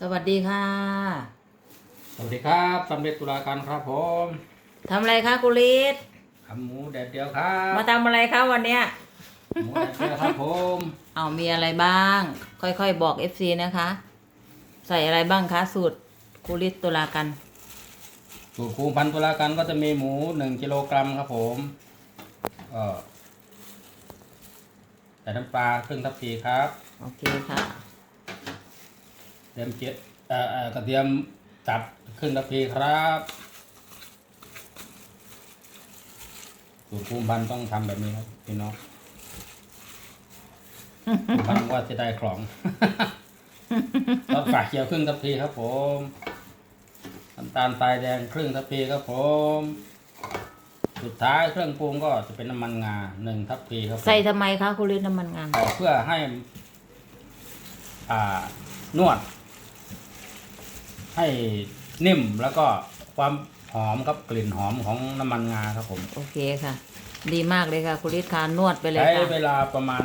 สวัสดีค่ะ สวัสดีครับสำเร็จตุลาการครับผมทำอะไรคะกุลิศทำหมูแดดเดียวครับมาทำอะไรคะวันเนี้ยหมูแดดเดียวครับผมเอามีอะไรบ้าง ค่อยๆบอก FC นะคะ ใส่อะไรบ้างคะสูตรกุลิศตุลากันสูตรคูพันธุ์ตุลาการก็จะมีหมูหนึ่งกิโลกรัมครับผมก็ใส่น้ำปลาครึ่งทัพพีครับ โอเคค่ะ เตรียมเจ็ดเอ่อเอ่อกระเทียมจับครึ่งทัพพีครับสูตรคูพันธุ์ต้องทำแบบนี้ครับพี่น้องคูพันธุ์ว่าจะได้ของต้องฝากเขียวครึ่งทัพพีครับ ผมน้ำตาลทรายแดงครึ่งทัพพีครับผม สุดท้ายเครื่องปรุงก็จะเป็นน้ำมันงาหนึ่งทัพพีครับผมใส่ทำไมคะกุลิศน้ำมันงานเพื่อให้ อ่านวด ให้นิ่มแล้วก็ความหอมครับกลิ่นหอมของน้ำมันงาครับผมโอเคค่ะ ดีมากเลยค่ะกุลิศคานวดไปเลยใช้ค่ะ เวลาประมาณ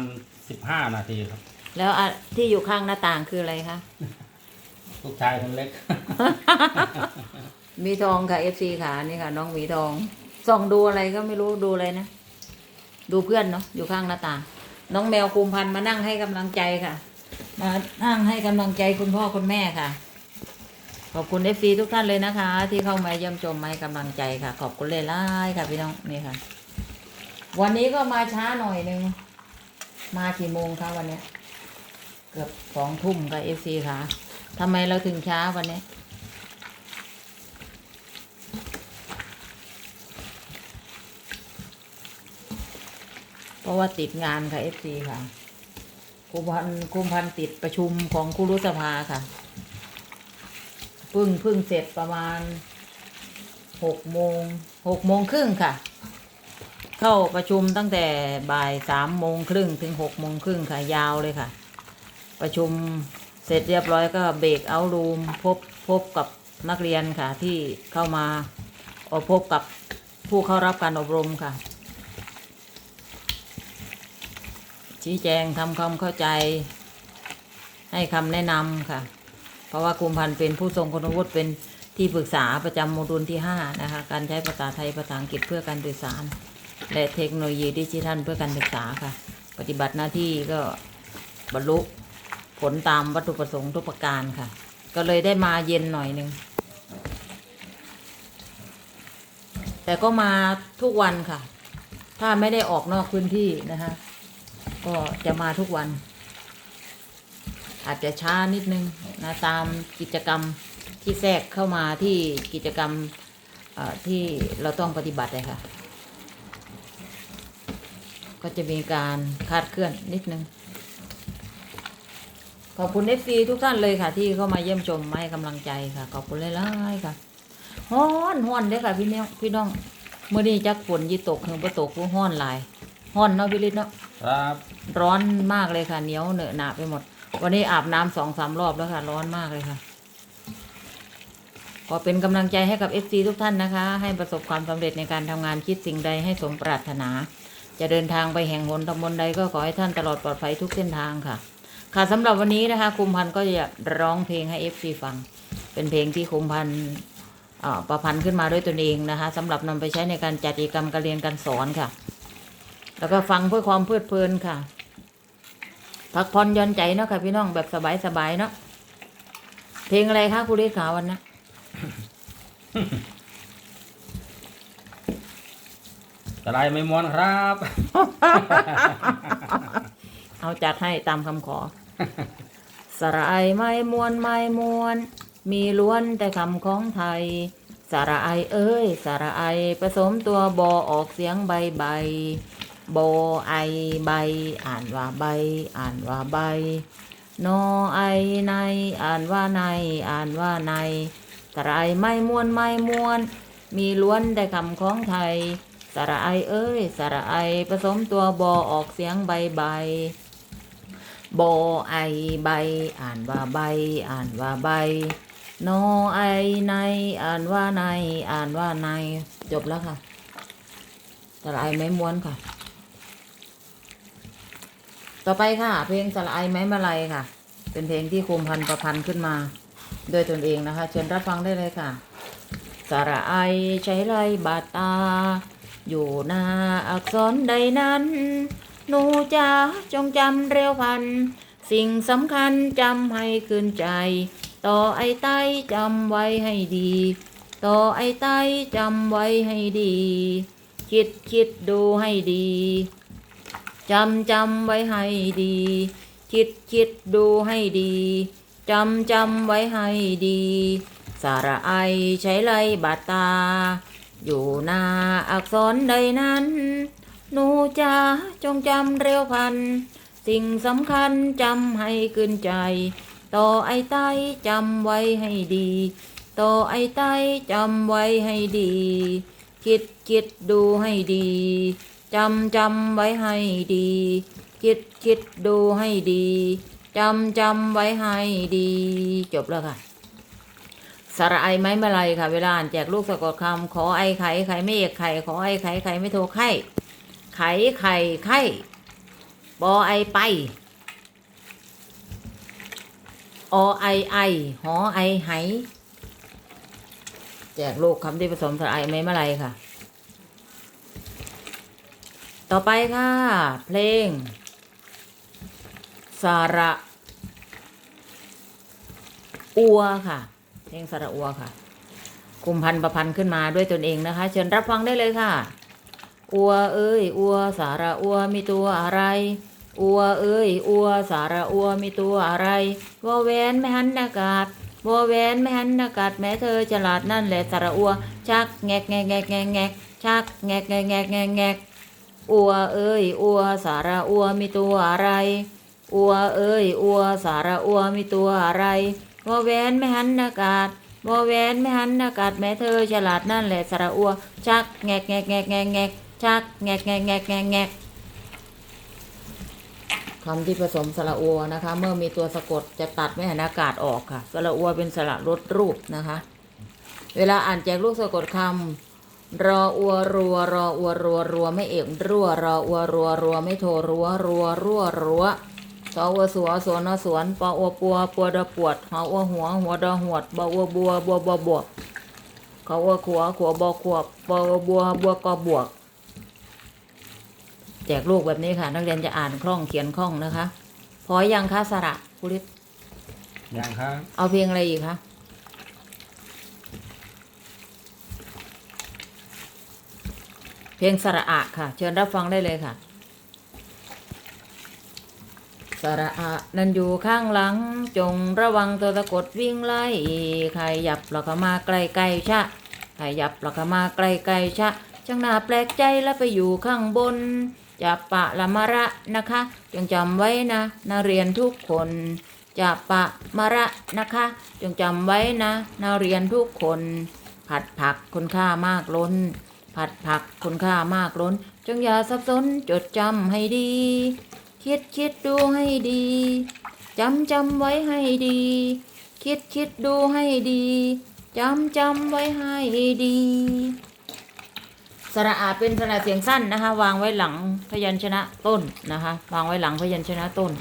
สิบห้านาทีครับ แล้วอะที่อยู่ข้างหน้าต่างคืออะไรคะ ลูกชายคนเล็กหมีทองค่ะ FC ค่ะนี่ค่ะ น้องหมีทองส่องดูอะไรก็ไม่รู้ดูอะไรนะ ดูเพื่อนเนาะอยู่ข้างหน้าต่าง น้องแมวคุมพันธุ์มานั่งให้กำลังใจค่ะ มานั่งให้กำลังใจคุณพ่อคุณแม่ค่ะ ขอบคุณ FC ทุกท่านเลยนะคะ ที่เข้ามาเยี่ยมชมมาให้กำลังใจค่ะ ขอบคุณเลยล่าค่ะพี่น้องนี่ค่ะ วันนี้ก็มาช้าหน่อยนึง มากี่โมงคะวันนี้ เกือบสองทุ่มค่ะ FC ค่ะทำไมเราถึงช้าวันนี้เพราะว่าติดงานค่ะเอฟซีค่ะคุมพันคุมพันติดประชุมของคุรุสภาค่ะ พึ่งพึ่งเสร็จประมาณหกโมงหกโมงครึ่งค่ะ เข้าประชุมตั้งแต่บ่ายสามโมงครึ่งถึงหกโมงครึ่งค่ะ ยาวเลยค่ะ ประชุมเสร็จเรียบร้อยก็เบรกเอารูมพบพบกับนักเรียนค่ะ ที่เข้ามาอพบกับผู้เข้ารับการอบรมค่ะ ชี้แจงทำความเข้าใจ ให้คำแนะนำค่ะ เพราะว่าคุมพันธ์เป็นผู้ทรงคุณวุฒิเป็นที่ปรึกษาประจำโมดูลที่ 5 นะคะ การใช้ภาษาไทยภาษาอังกฤษเพื่อการสื่อสาร และเทคโนโลยีดิจิทัลเพื่อการศึกษาค่ะ ปฏิบัติหน้าที่ก็บรรลุผลตามวัตถุประสงค์ทุกประการค่ะ ก็เลยได้มาเย็นหน่อยหนึ่งแต่ก็มาทุกวันค่ะ ถ้าไม่ได้ออกนอกพื้นที่นะคะ ก็จะมาทุกวัน อาจจะช้านิดนึงนะตามกิจกรรมที่แทรกเข้ามาที่กิจกรรมเอ่อที่เราต้องปฏิบัติเลยค่ะ ก็จะมีการคาดเคลื่อนนิดนึง ขอบคุณเอฟซีทุกท่านเลยค่ะ ที่เข้ามาเยี่ยมชมมาให้กำลังใจค่ะ ขอบคุณหลายๆค่ะฮ้อนฮ้อนเด้อค่ะพี่น้องพี่น้องเมื่อนี้จักฝนยี่ตกเฮืองประตกผู้ฮ้อนหลายฮ้อนเนาะพี่ฤทธิ์เนาะครับ ร้อนมากเลยค่ะเหนียวเหนอะหนะไปหมด วันนี้อาบน้ำสองสามรอบแล้วค่ะ ร้อนมากเลยค่ะ ขอเป็นกำลังใจให้กับ FC ทุกท่านนะคะ ให้ประสบความสำเร็จในการทำงานคิดสิ่งใดให้สมปรารถนา จะเดินทางไปแห่งหนตำบลใดก็ขอให้ท่านตลอดปลอดภัยทุกเส้นทางค่ะ ค่ะสำหรับวันนี้นะคะ คุมพันก็จะร้องเพลงให้ FC ฟัง เป็นเพลงที่คุมพันประพันธ์ขึ้นมาด้วยตนเองนะคะสำหรับนำไปใช้ในการจัดกิจกรรมการเรียนการสอนค่ะ แล้วก็ฟังเพื่อความเพลิดเพลินค่ะ พักผ่อนหย่อนใจเนาะค่ะพี่น้องแบบสบายๆเนาะเพลงอะไรคะคุณฤทธิ์ขาวันนี้สไลด์ไม่ม้วนครับ เอาจัดให้ตามคำขอ สระไอไม้มวนไม้มวน มีล้วนแต่คำของไทย สระไอเอ้ย สระไอผสมตัวบอออกเสียงใบใบ โบไอใบ อ่านว่าใบ อ่านว่าใบนอไอในอ่านว่าใน อ่านว่าในสระไอไม่มวนไม่มวน มีล้วนแต่คำของไทย สระไอเอ้ย สระไอผสมตัวบอออกเสียงใบใบบอไอใบ อ่านว่าใบ อ่านว่าใบนอไอในอ่านว่าใน อ่านว่าใน จบแล้วค่ะสระไอไม่ม้วนค่ะ ต่อไปค่ะ เพลงสระไอไม้มาลัยค่ะ เป็นเพลงที่คุมพันประพันธ์ขึ้นมาโดยตนเองนะคะ เชิญรับฟังได้เลยค่ะ สระไอใช้ไรบาดตา อยู่หน้าอักษรใดนั้น หนูจะจงจำเร็วพัน สิ่งสำคัญจำให้ขึ้นใจ ต่อไอ้ไต้จำไว้ให้ดี ต่อไอ้ไต้จำไว้ให้ดี คิดคิดดูให้ดี จำจำไว้ให้ดี คิดคิดดูให้ดีจำจำไว้ให้ดี สาระไอใช้ไลบาดตา อยู่หน้าอักษรใดนั้น หนูจะจงจำเร็วพัน สิ่งสำคัญจำให้ขึ้นใจ ต่อไอไตจำไว้ให้ดี ต่อไอไตจำไว้ให้ดี คิดคิดดูให้ดี จำจำไว้ให้ดี คิดคิดดูให้ดีจำจำไว้ให้ดี จบแล้วค่ะสระไอไม้มาลัยค่ะ เวลาอ่านแจกลูกสะกดคำขอไอไข่ไข่ไม่เอกไข่ขอไอไข่ไข่ไม่โทรไข่ไข่ไข่ไข่ปอไอไปอไอไอหอไอไหแจกลูกคำที่ผสมสระไอไม้มาลัยค่ะ ต่อไปค่ะ เพลง สาระอัวค่ะ เพลงสาระอัวค่ะคุมพันประพันธ์ขึ้นมาด้วยตนเองนะคะ เชิญรับฟังได้เลยค่ะ อัวเอ้ย อัวสาระอัวมีตัวอะไร อัวเอ้ย อัวสาระอัวมีตัวอะไรวอแวนไม่หันอากาศวอแวนไม่หันอากาศแม้เธอฉลาดนั่นแหละสาระอัว ชักแงกแงกแงกแงกชักแงกแงกแงกแงกแงก อัวเอ้ยอัวสาระอัวมีตัวอะไร อัวเอ้ยอัวสาระอัวมีตัวอะไรวอแวนไม่หันอากาศวอแวนไม่หันอากาศแม้เธอฉลาดนั่นแหละสาระอัว ชักแงกแงกแงกแงกแงกชักแงกแงกแงกแงกแงกคำที่ผสมสระอัวนะคะ เมื่อมีตัวสะกดจะตัดไม่หันอากาศออกค่ะ สระอัวเป็นสระลดรูปนะคะ เวลาอ่านแจกลูกสะกดคำ รออัวรัวรออัวรัวรัวไม่เอกรัวรออัวรัวรัวไม่โทรัวรัวรัวรัวสออัวสัวสวนอสวนปออัวปัวปัวดอปวดหออัวหัวหัวดอหวดบออัวบัวบัวบอบวกเขาอัวขัวขัวบอขวบปออัวบัวบัวกอบวก แจกลูกแบบนี้ค่ะ นักเรียนจะอ่านคล่องเขียนคล่องนะคะ พอยังคะสระคุริศยังครับเอาเพลงอะไรอีกคะ เพลงสระอะค่ะ เชิญรับฟังได้เลยค่ะสระอะนั่นอยู่ข้างหลัง จงระวังตัวสะกดวิ่งไล่ใครหยับแล้วก็มาใกล้ใกล้ๆชะใครหยับแล้วก็มาใกล้ใกล้ๆชะช่างน่าแปลกใจแล้วไปอยู่ข้างบนจะปะละมะระนะคะจงจำไว้นะนักเรียนทุกคนจะปะมะระนะคะ จงจำไว้นะนักเรียนทุกคน ผัดผักคุณค่ามากล้น ผัดผักคุณค่ามากล้น จงอย่าสับสนจดจำให้ดี คิดคิดดูให้ดีจำจำไว้ให้ดี คิดคิดดูให้ดีจำจำไว้ให้ดี สระอาเป็นสระเสียงสั้นนะคะ วางไว้หลังพยัญชนะต้นนะคะ วางไว้หลังพยัญชนะต้น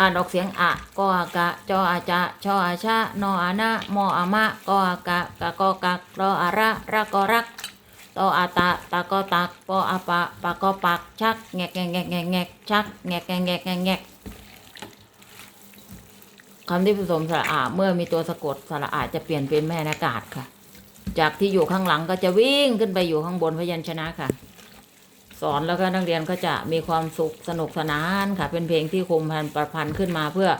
อ่านออกเสียงอะกออากะจออาจะชออาชะนออานะมออามะกออากะกะกอกักรออาระระกอรักตออาตะตะกอตักปออาปะปะกอปักชักแงกแงกแงกแงกแงกชักแงกแงกแงกแงกแงกคำที่ผสมสระอาเมื่อมีตัวสะกดสระอาจะเปลี่ยนเป็นแม่นากาศค่ะ จากที่อยู่ข้างหลังก็จะวิ่งขึ้นไปอยู่ข้างบนพยัญชนะค่ะ สอนแล้วก็นักเรียนก็จะมีความสุขสนุกสนานค่ะ เป็นเพลงที่คมพันประพันธ์ขึ้นมาเพื่อ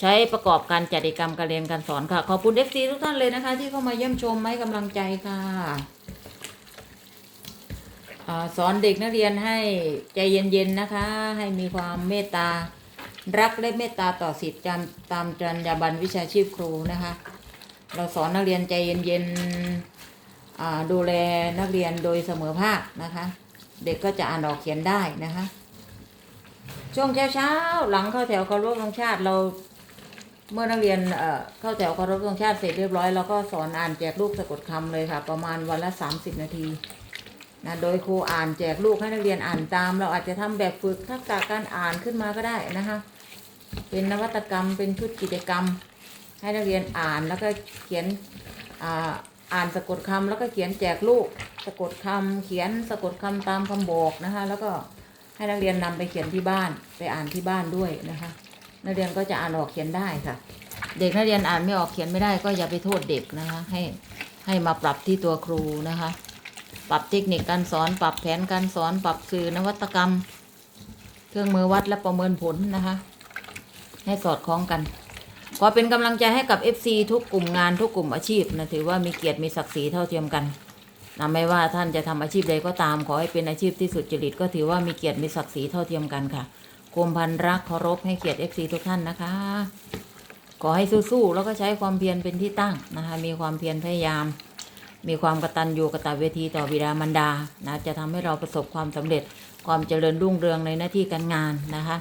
ใช้ประกอบการจัดกิจกรรมการเรียนการสอนค่ะ ขอบคุณเอฟซีทุกท่านเลยนะคะ ที่เข้ามาเยี่ยมชมให้กำลังใจค่ะอสอนเด็กนักเรียนให้ใจเย็นๆนะคะ ให้มีความเมตตารักและเมตตาต่อสิทธิ์จำตามจรรยาบรรณวิชาชีพครูนะคะ เราสอนนักเรียนใจเย็นๆดูแลนักเรียนโดยเสมอภาคนะคะ เด็กก็จะอ่านออกเขียนได้นะคะ ช่วงเช้าๆหลังเข้าแถวเคารพธงชาติเรา เมื่อนักเรียนเเข้าแถวเคารพธงชาติเสร็จเรียบร้อยเราก็สอนอ่านแจกลูกสะกดคำเลยค่ะ ประมาณวันละ 30 นาทีนะโดยครูอ่านแจกลูกให้นักเรียนอ่านตาม เราอาจจะทำแบบฝึกทักษะการอ่านขึ้นมาก็ได้นะคะ เป็นนวัตกรรมเป็นชุดกิจกรรม ให้นักเรียนอ่านแล้วก็เขียนอ่าอ่านสะกดคำแล้วก็เขียนแจกลูก สะกดคำเขียนสะกดคำตามคำบอกนะคะ แล้วก็ให้นักเรียนนำไปเขียนที่บ้านไปอ่านที่บ้านด้วยนะคะ นักเรียนก็จะอ่านออกเขียนได้ค่ะ เด็กนักเรียนอ่านไม่ออกเขียนไม่ได้ก็อย่าไปโทษเด็กนะคะ ให้ให้มาปรับที่ตัวครูนะคะ ปรับเทคนิคการสอน ปรับแผนการสอน ปรับสื่อนวัตกรรม เครื่องมือวัดและประเมินผลนะคะ ให้สอดคล้องกันขอเป็นกำลังใจให้กับ FC ทุกกลุ่มงานทุกกลุ่มอาชีพนะถือว่ามีเกียรติมีศักดิ์ศรีเท่าเทียมกัน นะไม่ว่าท่านจะทำอาชีพใดก็ตามขอให้เป็นอาชีพที่สุดจริตก็ถือว่ามีเกียรติมีศักดิ์ศรีเท่าเทียมกันค่ะกรมพันรักเคารพให้เกียรติ FC ทุกท่านนะคะ ขอให้สู้ๆแล้วก็ใช้ความเพียรเป็นที่ตั้งนะคะ มีความเพียรพยายาม มีความกตัญญูกตเวทีต่อบิดามารดานะจะทำให้เราประสบความสำเร็จความเจริญรุ่งเรืองในหน้าที่การงานนะคะ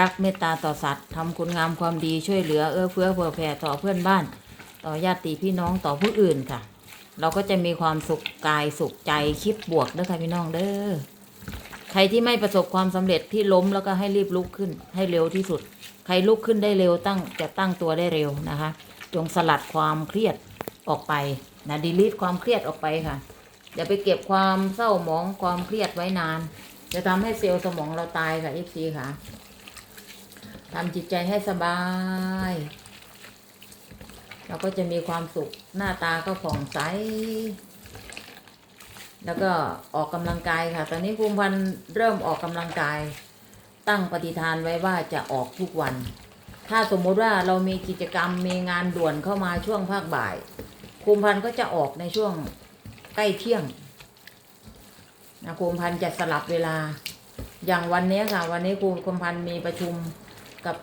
รักเมตตาต่อสัตว์ทำคุณงามความดีช่วยเหลือเอื้อเฟื้อเผื่อแผ่ต่อเพื่อนบ้าน ต่อญาติพี่น้องต่อผู้อื่นค่ะ เราก็จะมีความสุขกายสุขใจคิดบวกเด้อค่ะพี่น้องเด้อใครที่ไม่ประสบความสำเร็จที่ล้มแล้วก็ให้รีบลุกขึ้น ให้เร็วที่สุด ใครลุกขึ้นได้เร็วตั้งจะตั้งตัวได้เร็วนะคะ จงสลัดความเครียดออกไปนะดีลีทความเครียดออกไปค่ะอย่าไปเก็บความเศร้าหมองความเครียดไว้นาน จะทำให้เซลล์สมองเราตายค่ะเอฟซีค่ะทำจิตใจให้สบาย เราก็จะมีความสุขหน้าตาก็ผ่องใส แล้วก็ออกกำลังกายค่ะ ตอนนี้ภูมิพันธ์เริ่มออกกำลังกาย ตั้งปฏิฐานไว้ว่าจะออกทุกวัน ถ้าสมมุติว่าเรามีกิจกรรมมีงานด่วนเข้ามาช่วงภาคบ่ายภูมิพันธ์ก็จะออกในช่วงใกล้เที่ยงนะภูมิพันธ์จะสลับเวลา อย่างวันนี้ค่ะ วันนี้ภูมิพันธ์มีประชุมกับ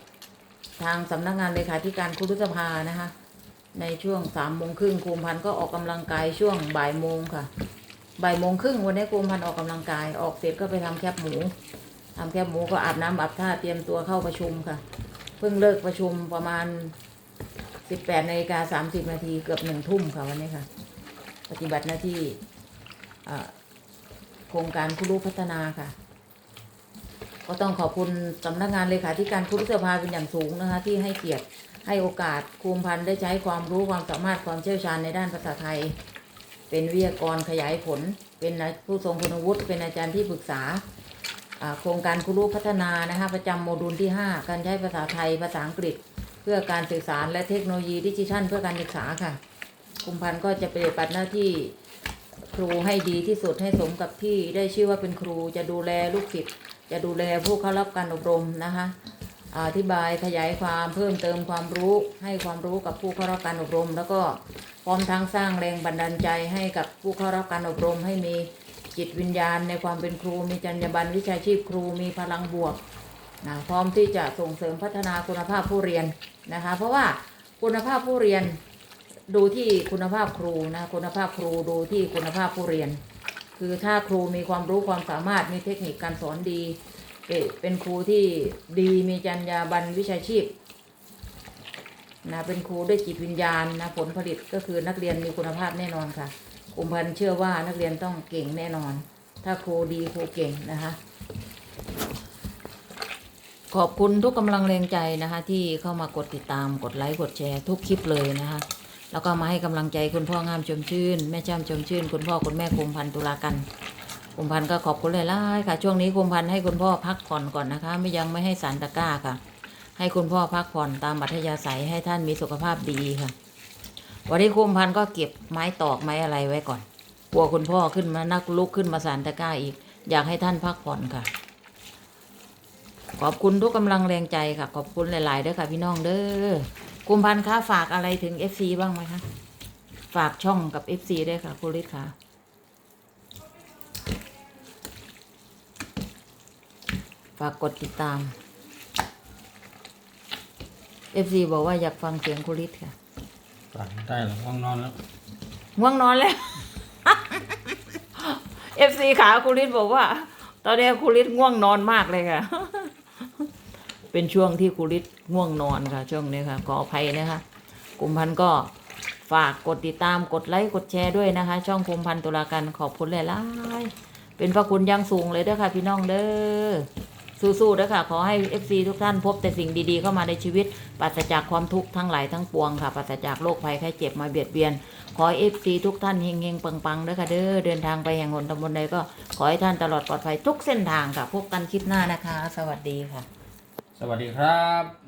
ทางสำนักงานเลขาธิการคุรุสภานะคะ ในช่วงสามโมงครึ่งภูมพันธ์ก็ออกกำลังกายช่วงบ่ายโมงค่ะ บ่ายโมงครึ่งวันนี้ภูมพันธ์ออกกำลังกาย ออกเสร็จก็ไปทำแคบหมูทำแคบหมูก็อาบน้ำอาบท่าเตรียมตัวเข้าประชุมค่ะ เพิ่งเลิกประชุมประมาณสิบแปดนาฬิกาสามสิบนาทีเกือบหนึ่งทุ่มค่ะวันนี้ค่ะ ปฏิบัติหน้าที่โครงการคุรุพัฒนาค่ะ ก็ต้องขอบคุณสำนักงานเลขาธิการคุรุสภาเป็นอย่างสูงนะคะ ที่ให้เกียรติ ให้โอกาสภูมิพันธ์ได้ใช้ความรู้ความสามารถความเชี่ยวชาญในด้านภาษาไทย เป็นวิทยากรขยายผล เป็นผู้ทรงคุณวุฒิเป็นอาจารย์ที่ปรึกษาโครงการคุรุพัฒนานะคะประจำโมดูลที่ 5 การใช้ภาษาไทยภาษาอังกฤษ เพื่อการสื่อสารและเทคโนโลยีดิจิทัลเพื่อการศึกษาค่ะคุมพันธ์ก็จะปฏิบัติหน้าที่ครูให้ดีที่สุดให้สมกับที่ได้ชื่อว่าเป็นครูจะดูแลลูกศิษย์จะดูแลผู้เข้ารับการอบรมนะคะ อธิบายขยายความเพิ่มเติมความรู้ ให้ความรู้กับผู้เข้ารับการอบรม แล้วก็พร้อมทั้งสร้างแรงบันดาลใจให้กับผู้เข้ารับการอบรม ให้มีจิตวิญญาณในความเป็นครู มีจรรยาบรรณวิชาชีพครูมีพลังบวกนะพร้อมที่จะส่งเสริมพัฒนาคุณภาพผู้เรียนนะคะ เพราะว่าคุณภาพผู้เรียนดูที่คุณภาพครูนะคุณภาพครูดูที่คุณภาพผู้เรียน คือถ้าครูมีความรู้ความสามารถมีเทคนิคการสอนดี เอเป็นครูที่ดีมีจรรยาบรรณวิชาชีพนะเป็นครูด้วยจิตวิญญาณนะผลผลิตก็คือนักเรียนมีคุณภาพแน่นอนค่ะกลุ่มพันเชื่อว่านักเรียนต้องเก่งแน่นอน ถ้าครูดีครูเก่งนะคะ ขอบคุณทุกกำลังแรงใจนะคะ ที่เข้ามากดติดตามกดไลค์กดแชร์ทุกคลิปเลยนะคะแล้วก็มาให้กำลังใจคุณพ่องามชมชื่น แม่จ้ำชมชื่น คุณพ่อคุณแม่คุมพันตุลากัน คุมพันธ์ก็ขอบคุณหลายๆค่ะ ช่วงนี้คุมพันธ์ให้คุณพ่อพักผ่อนก่อนนะคะ ไม่ยังไม่ให้สารตะกร้าค่ะ ให้คุณพ่อพักผ่อนตามบัธยาศัยให้ท่านมีสุขภาพดีค่ะ วันนี้คุมพันธ์ก็เก็บไม้ตอกไม้อะไรไว้ก่อนกลัวคุณพ่อขึ้นมานักลุกขึ้นมาสารตะกร้าอีก อยากให้ท่านพักผ่อนค่ะ ขอบคุณทุกกำลังแรงใจค่ะ ขอบคุณหลายๆเด้อค่ะ พี่น้องเด้อกุมพันธ์คะฝากอะไรถึง FC บ้างไหมคะฝากช่องกับ FC ได้วยค่ะคุณฤทธิ์ค่ะ ฝากกดติดตาม FC บอกว่าอยากฟังเสียงคุณฤทธิ์ค่ะฝันได้หรอว่างนอนแล้วง่วงนอนแล้ว FC ขาคุณฤทธิ์บอกว่า ตอนนี้คุณฤทธิ์ง่วงนอนมากเลยค่ะ เป็นช่วงที่คุณฤทธิ์ง่วงนอนค่ะ ช่วงนี้ค่ะขออภัยนะคะกลุ่มพันธุ์ก็ฝากกดติดตามกดไลค์กดแชร์ด้วยนะคะ ช่องกลุ่มพันธุ์ตุลากันขอบคุณหลายๆเป็นพระคุณอยังสูงเลยเด้อค่ะพี่น้องเด้อ สู้ๆด้วยค่ะ ขอให้ FC ทุกท่านพบแต่สิ่งดีๆ เข้ามาในชีวิตปราศจากความทุกข์ทั้งหลายทั้งปวงค่ะปราศจากโรคภัยไข้เจ็บมาเบียดเบียน ขอให้ FC ทุกท่านเฮงๆปังๆด้วยค่ะเด้อเดินทางไปแห่งหนตำบลใดก็ขอให้ท่านตลอดปลอดภัยทุกเส้นทางค่ะพบกันคลิปหน้านะคะ สวัสดีค่ะ สวัสดีครับ